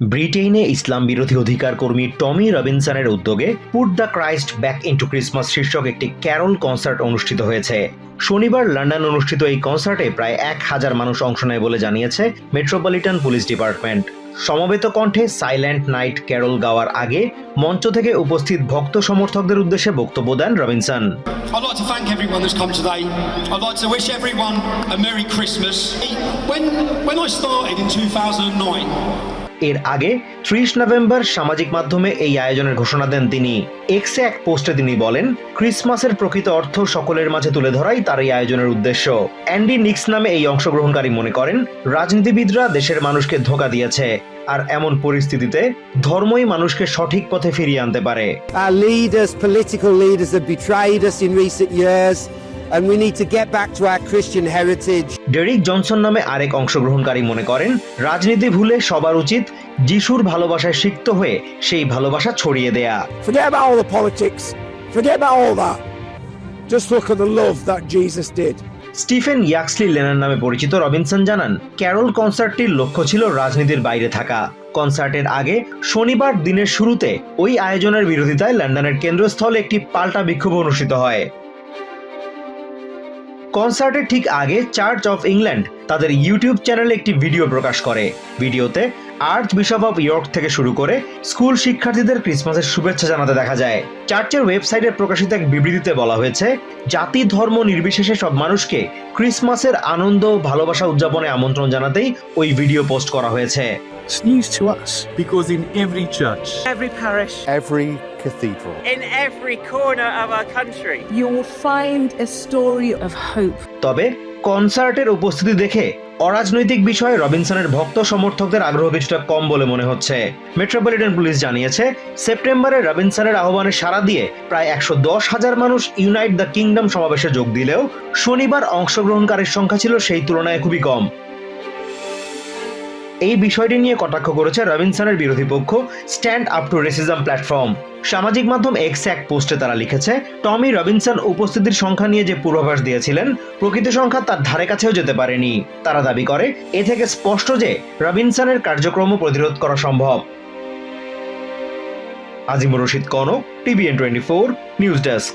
ব্রিটেনে ইসলাম বিরোধী অধিকার কর্মী টমি রবিনসনের উদ্যোগে put the Christ back into Christmas শীর্ষক একটি ক্যারল কনসার্ট অনুষ্ঠিত হয়েছে শনিবার লন্ডন অনুষ্ঠিত এই কনসার্টে প্রায় এক হাজার মানুষ অংশ নেয় বলে জানিয়েছে মেট্রোপলিটন পুলিশ ডিপার্টমেন্ট সমবেত কণ্ঠে সাইলেন্ট নাইট ক্যারল গাওয়ার আগে মঞ্চ থেকে উপস্থিত ভক্ত সমর্থকদের উদ্দেশ্যে বক্তব্য দেন Robinson I'd like to thank everyone that's come today. I'd like to wish everyone a Merry Christmas. When, when I started in 2009, এর আগে ত্রিশ নভেম্বর সামাজিক মাধ্যমে এই আয়োজনের ঘোষণা দেন তিনি। এক্সে এক পোস্টে তিনি বলেন, ক্রিসমাসের প্রকৃত অর্থ সকলের মাঝে তুলে ধরাই তার এই আয়োজনের উদ্দেশ্য। অ্যান্ডি নিক্স নামে এই অংশগ্রহণকারী মনে করেন, রাজনীতিবিদরা দেশের মানুষকে ধোকা দিয়েছে, আর এমন পরিস্থিতিতে ধর্মই মানুষকে সঠিক পথে ফিরিয়ে আনতে পারে। And we need to get back to our Christian heritage. Derrick Johnson নামে আরেক অংশগ্রহণকারী মনে করেন রাজনীতি ভুলে সবার উচিত যিশুর ভালোবাসায় সিক্ত হয়ে সেই ভালোবাসা ছড়িয়ে দেয়া Forget about all the politics. Forget about all that. Just look at the love that Jesus did. Stephen Yaxley লেনার নামে পরিচিত রবিনসন জানান ক্যারল কনসার্টটির লক্ষ্য ছিল রাজনীতির বাইরে থাকা কনসার্টের আগে শনিবার দিনের শুরুতে ওই আয়োজনের বিরোধিতায় লন্ডনের কেন্দ্রস্থলে একটি পাল্টা বিক্ষোভ অনুষ্ঠিত হয় কনসার্টের ঠিক আগে চার্চ অফ ইংল্যান্ড তাদের ইউটিউব চ্যানেলে একটি ভিডিও প্রকাশ করে। ভিডিওতে আর্চ বিশপ অফ ইয়র্ক থেকে শুরু করে স্কুল শিক্ষার্থীদের ক্রিসমাসের শুভেচ্ছা জানাতে দেখা যায়। চার্চের ওয়েবসাইটে প্রকাশিত এক বিবৃতিতে বলা হয়েছে, জাতি, ধর্ম নির্বিশেষে সব মানুষকে ক্রিসমাসের আনন্দ ভালোবাসা উদযাপনে আমন্ত্রণ জানাতেই ওই ভিডিও পোস্ট করা হয়েছে। It's news to us. Because in every church, every parish, every cathedral. in every corner of our country. you will find a story of hope. তবে কনসার্টের উপস্থিতি দেখে অরাজনৈতিক বিষয়ে রবিনসনের ভক্ত সমর্থকদের আগ্রহ কিছুটা কম বলে মনে হচ্ছে মেট্রোপলিটন পুলিশ জানিয়েছে সেপ্টেম্বরে রবিনসনের আহ্বানে সাড়া দিয়ে প্রায় একশো দশ হাজার মানুষ ইউনাইট দ্য কিংডম সমাবেশে যোগ দিলেও শনিবার অংশগ্রহণকারীর সংখ্যা ছিল সেই তুলনায় খুবই কম এই বিষয়টি নিয়ে কটাক্ষ করেছে রবিনসনের বিরোধী পক্ষ stand up to racism platform সামাজিক মাধ্যম এক্স এক পোস্টে তারা লিখেছে, টমি রবিনসন উপস্থিতির সংখ্যা নিয়ে যে পূর্বাভাস দিয়েছিলেন, প্রকৃত সংখ্যা তার ধারে কাছেও যেতে পারেনি। তারা দাবি করে, এ থেকে স্পষ্ট যে রবিনসনের কার্যক্রম প্রতিরোধ করা সম্ভব। Azimur Rashid Konok TVN twenty four news desk